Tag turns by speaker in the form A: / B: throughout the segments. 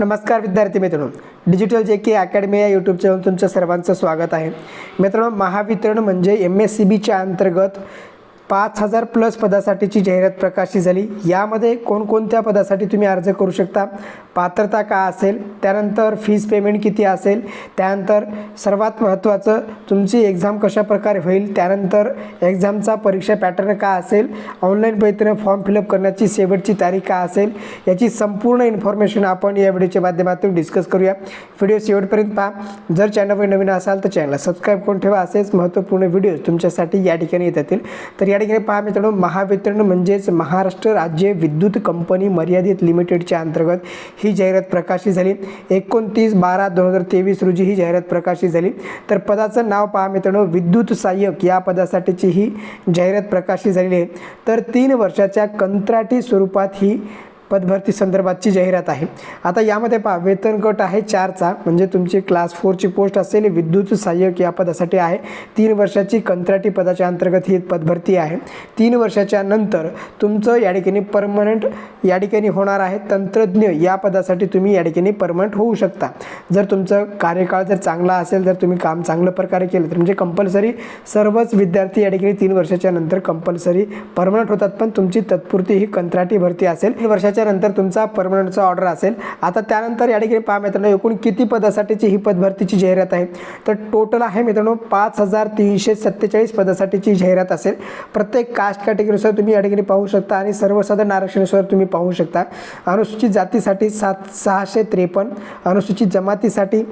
A: नमस्कार विद्यार्थी मित्रांनो. डिजिटल जे के अकॅडमी या यूट्यूब चॅनल तुमचं सर्वांचं स्वागत आहे. मित्रांनो महावितरण म्हणजे एम एस सी बीच्या अंतर्गत पाच हजार प्लस पदासाठीची जाहिरात प्रकाशित झाली. यामध्ये कोणकोणत्या पदासाठी तुम्ही अर्ज करू शकता? पात्रता का असेल? त्यानंतर फीज पेमेंट किती असेल? त्यानंतर सर्वात महत्त्वाचं तुमची एक्झाम कशा प्रकारे होईल? त्यानंतर एक्झामचा परीक्षा पॅटर्न का असेल? ऑनलाईन पद्धतीने फॉर्म फिलअप करण्याची शेवटची तारीख का असेल? याची संपूर्ण इन्फॉर्मेशन आपण या व्हिडिओच्या माध्यमातून डिस्कस करूया. व्हिडिओ शेवटपर्यंत पहा. जर चॅनलवर नवीन असाल तर चॅनलला सबस्क्राईब करून ठेवा. असेच महत्त्वपूर्ण व्हिडिओ तुमच्यासाठी या ठिकाणी येत येतील तर या ठिकाणी पहा मित्रांनो महावितरण म्हणजेच महाराष्ट्र राज्य विद्युत कंपनी मर्यादित लिमिटेडच्या अंतर्गत ही जाहिरात प्रकाशित झाली. एकोणतीस बारा दोन हजार तेवीस रोजी ही जाहिरात प्रकाशित झाली. तर पदाचं नाव पहा मित्रांनो विद्युत सहाय्यक या पदासाठीची ही जाहिरात प्रकाशित झालेली आहे. तर तीन वर्षाच्या कंत्राटी स्वरूपात ही पदभरती संदर्भातची जाहिरात आहे. आता यामध्ये पहा वेतन गट आहे चारचा. म्हणजे तुमची क्लास फोरची पोस्ट असेल विद्युत सहाय्यक या पदासाठी आहे. तीन वर्षाची कंत्राटी पदाच्या अंतर्गत ही पदभरती आहे. तीन वर्षाच्या नंतर तुमचं या ठिकाणी परमनंट या ठिकाणी होणार आहे. तंत्रज्ञ या पदासाठी तुम्ही या ठिकाणी परमनंट होऊ शकता. जर तुमचं कार्यकाळ जर चांगला असेल जर तुम्ही काम चांगल्या प्रकारे केलं तर म्हणजे कंपल्सरी सर्वच विद्यार्थी या ठिकाणी तीन वर्षाच्या नंतर कंपल्सरी परमनंट होतात. पण तुमची तत्पुरती ही कंत्राटी भरती असेल तीन वर्षाच्या नंतर तुमचा परमनंटचा ऑर्डर असेल. आता त्यानंतर या ठिकाणी पहा मित्रांनो एकूण किती पदासाठीची ही पदभरतीची जाहिरात आहे? तर टोटल आहे मित्रांनो पाच हजार तीनशे सत्तेचाळीस पदासाठीची जाहिरात असेल. प्रत्येक कास्ट कॅटेगरीनुसार तुम्ही या ठिकाणी पाहू शकता आणि सर्वसाधारण आरक्षणानुसार तुम्ही पाहू शकता. अनुसूचित जातीसाठी सात सहाशे त्रेपन्न अनुसूचित जमातीसाठी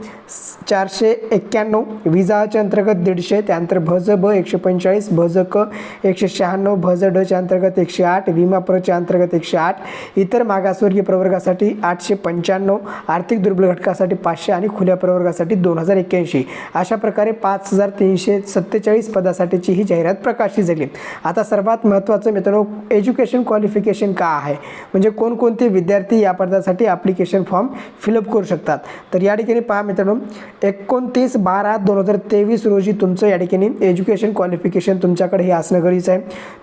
A: चारशे एक्क्याण्णव विजाच्या अंतर्गत दीडशे त्यानंतर भज ब एकशे पंचेचाळीस भज क एकशे शहाण्णव भज डच्या अंतर्गत एकशे आठ विमा प्रच्या अंतर्गत एकशे आठ इतर मागासवर्गीय प्रवर्गासाठी आठशे पंच्याण्णव आर्थिक दुर्बल घटकासाठी पाचशे आणि खुल्या प्रवर्गासाठी दोन हजार एक्क्याऐंशी. अशा प्रकारे पाच हजार तीनशे सत्तेचाळीस पदासाठीची ही जाहिरात प्रकाशित झाली. आता सर्वात महत्त्वाचं मित्रांनो एज्युकेशन क्वालिफिकेशन का आहे? म्हणजे कोणकोणते विद्यार्थी या पदासाठी ॲप्लिकेशन फॉर्म फिलअप करू शकतात? तर या ठिकाणी पहा मित्रांनो एकोणतीस बारा दोन हजार तेवीस रोजी तुमचं या ठिकाणी एज्युकेशन क्वालिफिकेशन तुमच्याकडे हे असणं गरजेचं आहे.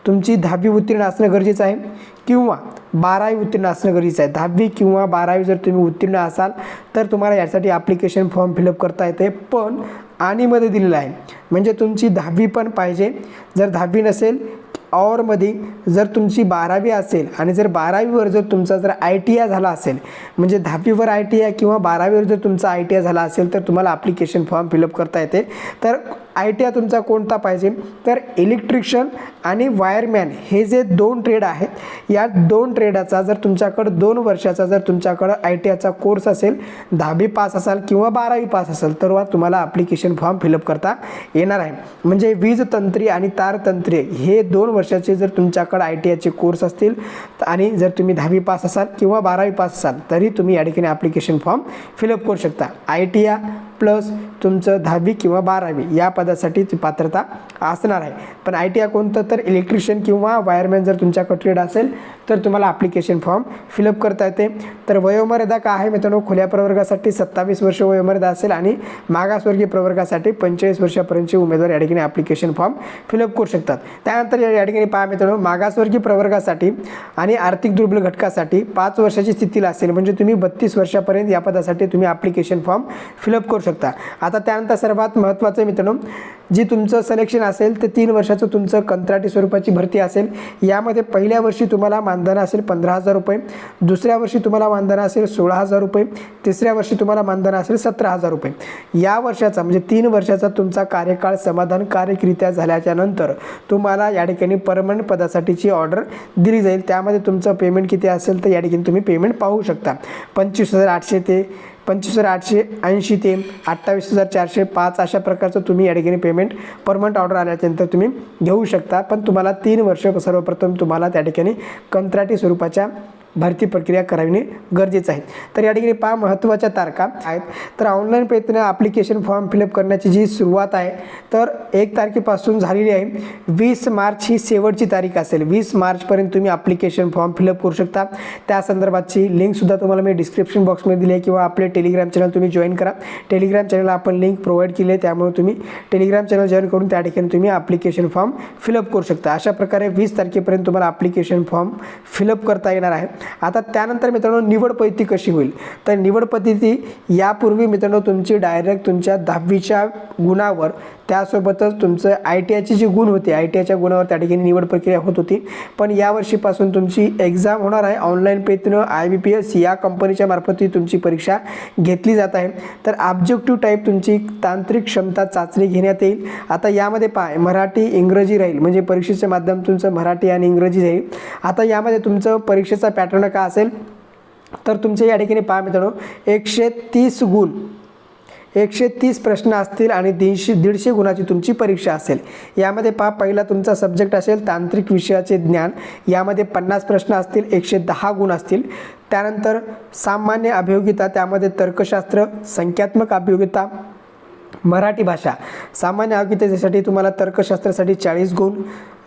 A: तुमची दहावी उत्तीर्ण असणं गरजेचं आहे. किंवा बारावी उत्तीर्ण असणं गरजेचं आहे. दहावी किंवा बारावी जर तुम्ही उत्तीर्ण असाल तर तुम्हाला यासाठी ॲप्लिकेशन फॉर्म फिलअप करता येते पण आणीमध्ये दिलेलं आहे. म्हणजे तुमची दहावी पण पाहिजे. जर दहावी नसेल ऑरमध्ये जर तुमची बारावी असेल आणि जर बारावीवर जर तुमचा जर आय टी आय झाला असेल म्हणजे दहावीवर आय टी आय किंवा बारावीवर जर तुमचा आय टी आय झाला असेल तर तुम्हाला ॲप्लिकेशन फॉर्म फिलअप करता येते. तर आय टी आय तुमचा कोणता पाहिजे? तर इलेक्ट्रिशियन आणि वायरमॅन हे जे दोन ट्रेड आहेत या दोन ट्रेडाचा जर तुमच्याकडं दोन वर्षाचा जर तुमच्याकडं आय टी आयचा कोर्स असेल दहावी पास असाल किंवा बारावी पास असेल तर तुम्हाला ॲप्लिकेशन फॉर्म फिलअप करता येणार आहे. म्हणजे वीज तंत्री आणि तारतंत्रे हे दोन वर्षाचे जर तुमच्याकडं आय टी आयचे कोर्स असतील आणि जर तुम्ही दहावी पास असाल किंवा बारावी पास असाल तरी तुम्ही या ठिकाणी ॲप्लिकेशन फॉर्म फिलअप करू शकता. आय टी आय प्लस तुमचं दहावी किंवा बारावी या पदासाठी ती पात्रता असणार आहे. पण आय टी आय कोणतं तर इलेक्ट्रिशियन किंवा वायरमॅन जर तुमच्या ट्रेड असेल तर तुम्हाला ॲप्लिकेशन फॉर्म फिलअप करता येते. तर वयोमर्यादा काय आहे मित्रांनो? खुल्या प्रवर्गासाठी सत्तावीस वर्ष वयोमर्यादा असेल आणि मागासवर्गीय प्रवर्गासाठी पंचेचाळीस वर्षापर्यंतचे उमेदवार या ठिकाणी ॲप्लिकेशन फॉर्म फिलअप करू शकतात. त्यानंतर या या ठिकाणी पहा मित्रांनो मागासवर्गीय प्रवर्गासाठी आणि आर्थिक दुर्बल घटकासाठी पाच वर्षाची स्थितीला असेल म्हणजे तुम्ही बत्तीस वर्षापर्यंत या पदासाठी तुम्ही ॲप्लिकेशन फॉर्म फिलअप करू शकता. आता त्यानंतर सर्वात महत्त्वाचं मित्रांनो जी तुमचं सिलेक्शन असेल ते तीन वर्षाचं तुमचं कंत्राटी स्वरूपाची भरती असेल यामध्ये पहिल्या वर्षी तुम्हाला मानधन असेल पंधरा हजार रुपये दुसऱ्या वर्षी तुम्हाला मानधन असेल सोळा हजार रुपये तिसऱ्या वर्षी तुम्हाला मानधन असेल सतरा हजार रुपये. या वर्षाचा म्हणजे तीन वर्षाचा तुमचा कार्यकाळ समाधानकारकरित्या झाल्याच्यानंतर तुम्हाला या ठिकाणी परमनंट पदासाठीची ऑर्डर दिली जाईल. त्यामध्ये तुमचं पेमेंट किती असेल तर या ठिकाणी तुम्ही पेमेंट पाहू शकता. पंचवीस हजार आठशे ते पंचवीस हजार आठशे ऐंशी ते अठ्ठावीस हजार चारशे पाच अशा प्रकारचं तुम्ही या ठिकाणी पेमेंट परमनंट ऑर्डर आल्यानंतर तुम्ही घेऊ शकता. पण तुम्हाला तीन वर्ष सर्वप्रथम तुम्हाला त्या ठिकाणी कंत्राटी स्वरूपाच्या भरती प्रक्रिया कराविणे गरजेचं आहे. तर या ठिकाणी पहा महत्त्वाच्या तारखा आहेत. तर ऑनलाईन पद्धतीने ॲप्लिकेशन फॉर्म फिलअप करण्याची जी सुरुवात आहे तर एक तारखेपासून झालेली आहे. वीस मार्च ही शेवटची तारीख असेल. वीस मार्चपर्यंत तुम्ही ॲप्लिकेशन फॉर्म फिलअप करू शकता. त्या संदर्भातची लिंकसुद्धा तुम्हाला मी डिस्क्रिप्शन बॉक्समध्ये दिली आहे किंवा आपले टेलिग्राम चॅनल तुम्ही जॉईन करा. टेलिग्राम चॅनलला आपण लिंक प्रोव्हाइड केली आहे. त्यामुळे तुम्ही टेलिग्राम चॅनल जॉईन करून त्या ठिकाणी तुम्ही ॲप्लिकेशन फॉर्म फिलअप करू शकता. अशा प्रकारे वीस तारखेपर्यंत तुम्हाला ॲप्लिकेशन फॉर्म फिलअप करता येणार आहे. आता त्यानंतर मित्रांनो निवड पद्धती कशी होईल? तर निवड पद्धती यापूर्वी मित्रांनो तुमची डायरेक्ट तुमच्या दहावीच्या गुणावर त्यासोबतच तुमचं आय टी आयचे जे गुण होते आय टी आयच्या गुणावर त्या ठिकाणी निवड प्रक्रिया होत होती. पण यावर्षीपासून तुमची एक्झाम होणार आहे. ऑनलाईन पद्धतीनं आय बी पी एस या कंपनीच्या मार्फत ही तुमची परीक्षा घेतली जात आहे. तर ऑब्जेक्टिव्ह टाईप तुमची तांत्रिक क्षमता चाचणी घेण्यात येईल. आता यामध्ये पाय मराठी इंग्रजी राहील. म्हणजे परीक्षेचं माध्यम तुमचं मराठी आणि इंग्रजी राहील आता यामध्ये तुमचं परीक्षेचा पॅटर्न का असेल तर तुमचे या ठिकाणी पहा मित्रांनो एकशे तीस गुण एकशे तीस प्रश्न असतील आणि दीडशे दीडशे गुणाची तुमची परीक्षा असेल. यामध्ये पहा पहिला तुमचा सब्जेक्ट असेल तांत्रिक विषयाचे ज्ञान. यामध्ये पन्नास प्रश्न असतील एकशे दहा गुण असतील. त्यानंतर सामान्य अभियोगिता त्यामध्ये तर्कशास्त्र संख्यात्मक अभियोगिता मराठी भाषा. सामान्य अभियोगितेसाठी तुम्हाला तर्कशास्त्रासाठी चाळीस गुण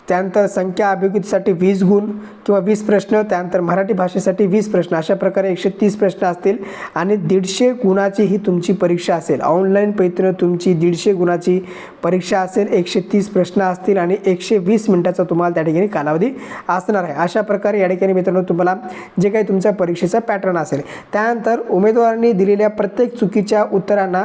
A: त्यानंतर संख्या अभियोगितेसाठी वीस गुण किंवा वीस प्रश्न त्यानंतर मराठी भाषेसाठी वीस प्रश्न अशा प्रकारे एकशे तीस प्रश्न असतील. आणि दीडशे गुणाची ही तुमची परीक्षा असेल. ऑनलाईन पद्धतीनं तुमची दीडशे गुणाची परीक्षा असेल. एकशे तीस प्रश्न असतील आणि एकशे वीस मिनटाचा तुम्हाला त्या ठिकाणी कालावधी असणार आहे. अशा प्रकारे या ठिकाणी मित्रांनो तुम्हाला जे काही तुमच्या परीक्षेचा पॅटर्न असेल. त्यानंतर उमेदवारांनी दिलेल्या प्रत्येक चुकीच्या उत्तरांना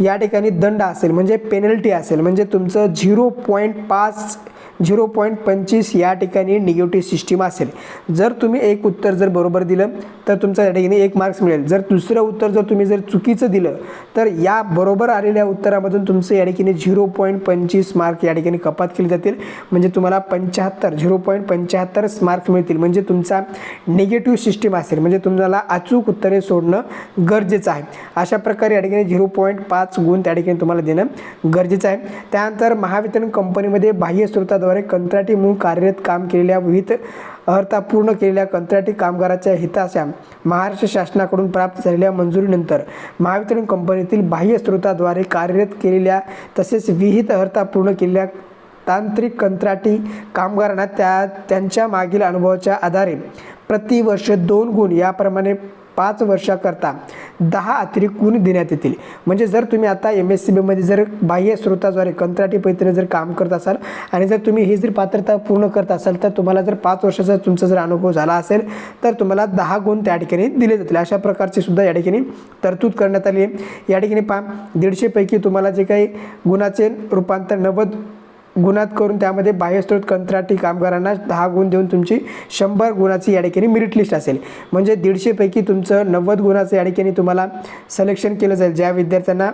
A: या ठिकाणी दंड असेल म्हणजे पेनल्टी असेल. म्हणजे तुमचं झिरो पॉईंट पाच झिरो पॉईंट पंचवीस या ठिकाणी निगेटिव्ह सिस्टीम असेल. जर तुम्ही एक उत्तर जर बरोबर दिलं तर तुमचं या ठिकाणी एक मार्क्स मिळेल. जर दुसरं उत्तर जर तुम्ही जर चुकीचं दिलं तर या बरोबर आलेल्या उत्तरामधून तुमचं या ठिकाणी झिरो पॉईंट पंचवीस मार्क या ठिकाणी कपात केली जातील. म्हणजे तुम्हाला पंच्याहत्तर झिरो पॉईंट पंच्याहत्तर मार्क्स मिळतील. म्हणजे तुमचा निगेटिव्ह सिस्टीम असेल. म्हणजे तुम्हाला अचूक उत्तरे सोडणं गरजेचं आहे. अशा प्रकारे या ठिकाणी झिरो पॉईंट पाच पाच गुण त्या ठिकाणी तुम्हाला देणं गरजेचं आहे. त्यानंतर महावितरण कंपनीमध्ये बाह्य स्रोताद्वारे कंत्राटी म्हणून कार्यरत काम केलेल्या विविध अर्हता पूर्ण केलेल्या कंत्राटी कामगाराच्या हिताच्या महाराष्ट्र शासनाकडून प्राप्त झालेल्या मंजुरीनंतर महावितरण कंपनीतील बाह्य स्रोताद्वारे कार्यरत केलेल्या तसेच विहित अर्हता पूर्ण केलेल्या तांत्रिक कंत्राटी कामगारांना त्या त्यांच्या मागील अनुभवाच्या आधारे प्रतिवर्ष दोन गुण याप्रमाणे पाच वर्षाकरता दहा अतिरिक्त गुण देण्यात येतील. म्हणजे जर तुम्ही आता एम एस सी बीमध्ये जर बाह्य स्रोताद्वारे कंत्राटी पद्धतीने जर काम करत असाल आणि जर तुम्ही ही जर पात्रता पूर्ण करत असाल तर तुम्हाला जर पाच वर्षाचा तुमचा जर अनुभव झाला असेल तर तुम्हाला दहा गुण त्या ठिकाणी दिले जातील. अशा प्रकारची सुद्धा या ठिकाणी तरतूद करण्यात आली आहे. या ठिकाणी पहा दीडशेपैकी तुम्हाला जे काही गुणाचे रूपांतर नव्वद गुणात करून त्यामध्ये बाह्यस्त्रोत कंत्राटी कामगारांना दहा गुण देऊन तुमची शंभर गुणाची या ठिकाणी मेरिट लिस्ट असेल. म्हणजे दीडशेपैकी तुमचं नव्वद गुणाचं या ठिकाणी तुम्हाला सिलेक्शन केलं जाईल. ज्या विद्यार्थ्यांना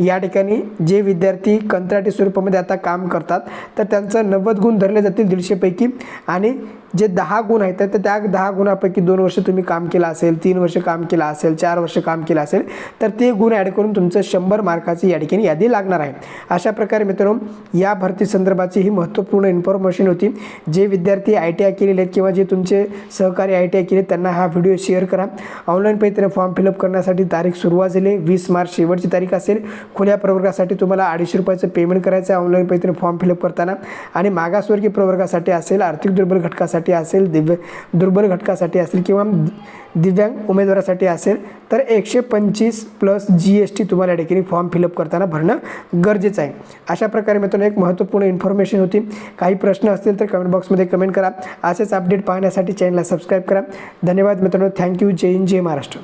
A: या ठिकाणी जे विद्यार्थी कंत्राटी स्वरूपामध्ये आता काम करतात तर त्यांचं नव्वद गुण धरले जातील दीडशेपैकी आणि जे दहा गुण आहेत तर त्या दहा गुणापैकी दोन वर्ष तुम्ही काम केलं असेल तीन वर्ष काम केलं असेल चार वर्ष काम केलं असेल तर ते गुण ॲड करून तुमचं शंभर मार्काची या ठिकाणी यादी लागणार आहे. अशा प्रकारे मित्रांनो या भरती संदर्भाची ही महत्त्वपूर्ण इन्फॉर्मेशन होती. जे विद्यार्थी आय टी आय केलेले आहेत किंवा जे तुमचे सहकारी आय टी आय केले त्यांना हा व्हिडिओ शेअर करा. ऑनलाईन पद्धतीने फॉर्म फिलअप करण्यासाठी तारीख सुरुवात झाली वीस मार्च शेवटची तारीख असेल. खुल्या प्रवर्गासाठी तुम्हाला अडीचशे रुपयाचं पेमेंट करायचं आहे ऑनलाईन पद्धतीने फॉर्म फिलअप करताना. आणि मागासवर्गीय प्रवर्गासाठी असेल आर्थिक दुर्बल घटकासाठी घटकासाठी असेल दिव्य दुर्बल घटकासाठी असेल किंवा दिव्यांग उमेदवारासाठी असेल तर एकशे पंचवीस प्लस जी एस टी तुम्हाला या ठिकाणी फॉर्म फिलअप करताना भरणं गरजेचं आहे. अशा प्रकारे मित्रांनो एक महत्त्वपूर्ण इन्फॉर्मेशन होती. काही प्रश्न असतील तर कमेंट बॉक्समध्ये कमेंट करा. असेच अपडेट पाहण्यासाठी चॅनलला सबस्क्राईब करा. धन्यवाद मित्रांनो. थँक्यू जय हिंद जय महाराष्ट्र.